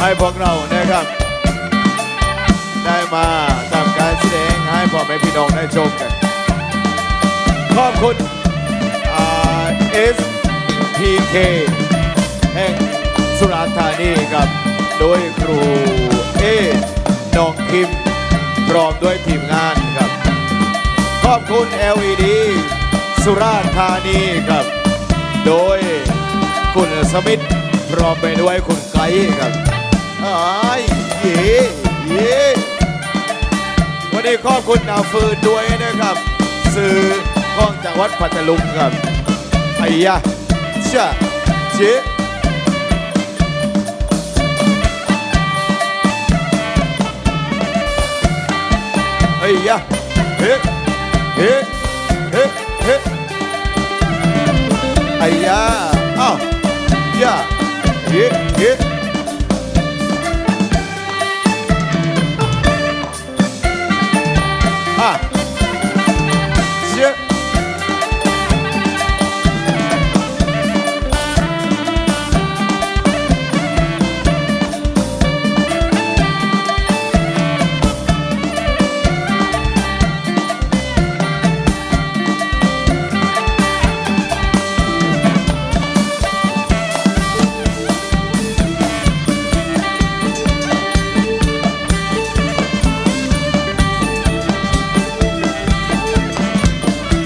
ให้พวกเรานะครับ ได้มาทำการแสดงให้พ่อแม่พี่น้องได้ชมกันขอบคุณเอสพีเคแห่งสุราษฎร์ธานีครับ โดยครูเอน้องคิมพร้อมด้วยทีมงานครับ ขอบคุณ LED สุราษฎร์ธานีครับ โดยคุณสมิธพร้อมไปด้วยคุณไกครับายเย่เย่วันนี้ขอบคุณนาฟืนด้วยนะครับ สื่อของจังหวัดพัทลุงครับไอ้ยะชะเจ๊ไอ้ยะเฮ้เฮ้เฮ้เฮ้ไอ้ยะอ้าวยะเฮ้เฮ้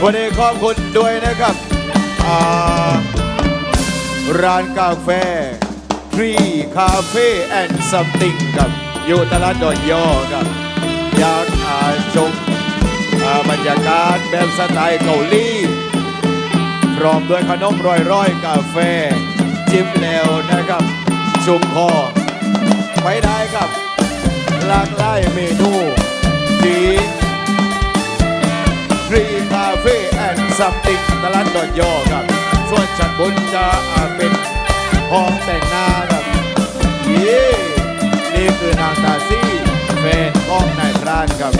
วันนี้ขอบคุณด้วยนะครับร้านกาแฟทรีคาเฟ่แอนด์ซัมติงครับอยู่ตลาดดอนยอครับอยากอาชมบรรยากาศแบบสไตล์เกาหลีพร้อมด้วยขนมร้อยๆ กาแฟ จิ้มแล้วนะครับชุมคอไปได้ครับหลากหลายเมนูที รีคาเฟ่แอนด์ซัมติงตลาดดอนยอครับ ส่วนชั้นบนจะอ่าเป็นห้องแต่งหน้าครับเย่นี่คือนางตาซี่แฟนของนายพรานครับ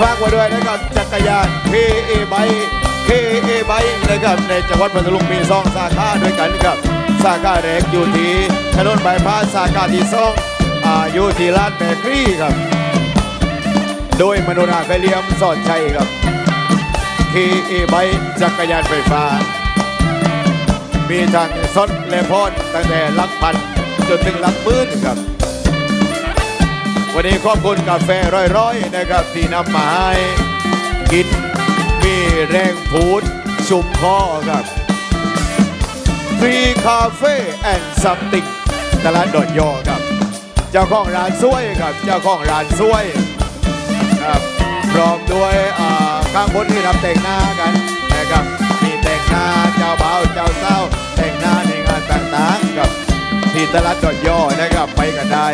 ฝากไว้ด้วยนะครับจักรยาน KA b i KA b i นะครับในจังหวัดพัทลุงมีสองสาขาด้วยกันครับสาขาแรกอยู่ที่ถนนบายพาสสาขาที่สองอยู่ที่ร้านแบกรีครับ โดยมโนราไกเลียมสอนชัยครับ KA b i จักรยานไฟฟ้า มีทางซดและพอนตั้งแต่ลักพันจนถึงลักหมื่นครับ วันนี้ขอบคุณกาแฟร้อยๆนะครับ ที่นำมาให้กินมีแรงพูดชุ่มคอครับฟรีคาเฟ่แอนด์ซัมติงตลาดดอนยอครับ เจ้าของร้านสวยครับ เจ้าของร้านสวย ครับพร้อมด้วยข้างบนที่ทำแต่งหน้ากันนะครับมีแต่งหน้าเจ้าบ่าวเจ้าเศร้า แต่งหน้าในงานต่างๆครับที่ตลาดดอนยอนะครับไปกันได้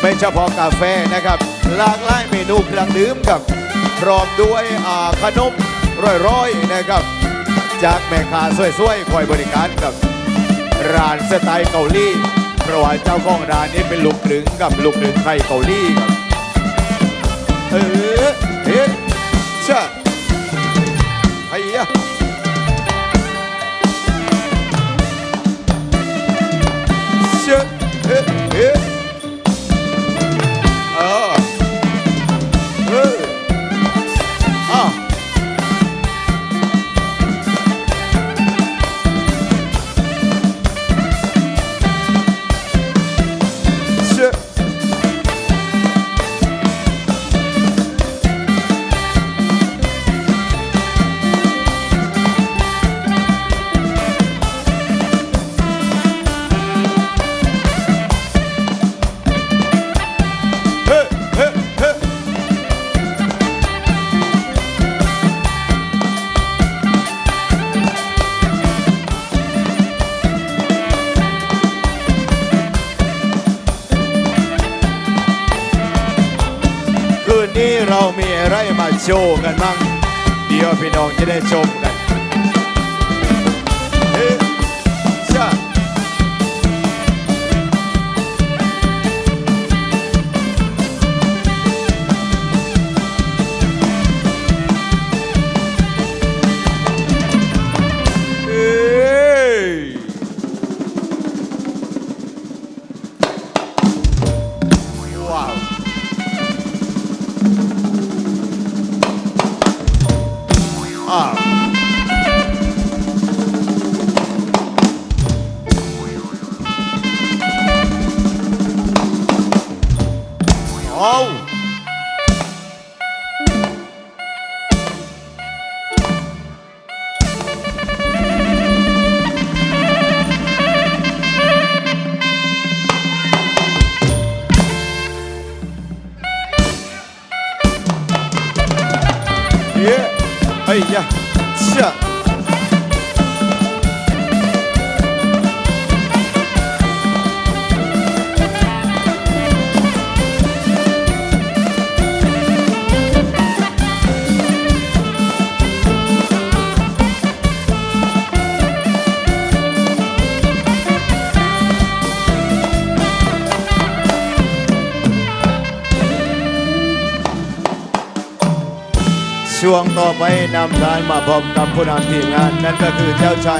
ไม่เฉพาะกาแฟนะครับหลากหลายเมนูเครื่องดื่มกับพร้อมด้วยขนมร้อยๆนะครับจากแม่ค้าสวยๆคอยบริการกับร้านสไตล์เกาหลีเพราะว่าเจ้าของร้านนี้เป็นลูกครึ่งกับลูกครึ่งไทยเกาหลีครับ เออเฮ้ชะไเรามีอะไรมาโชว์กันบ้างเดี๋ยวพี่น้องจะได้ชมกันเฮ้ชาว้าว ย้ไอ้ย ช่วงต่อไปนำทานมาพบกับผู้นำทีมงาน นั่นก็คือเจ้าชาย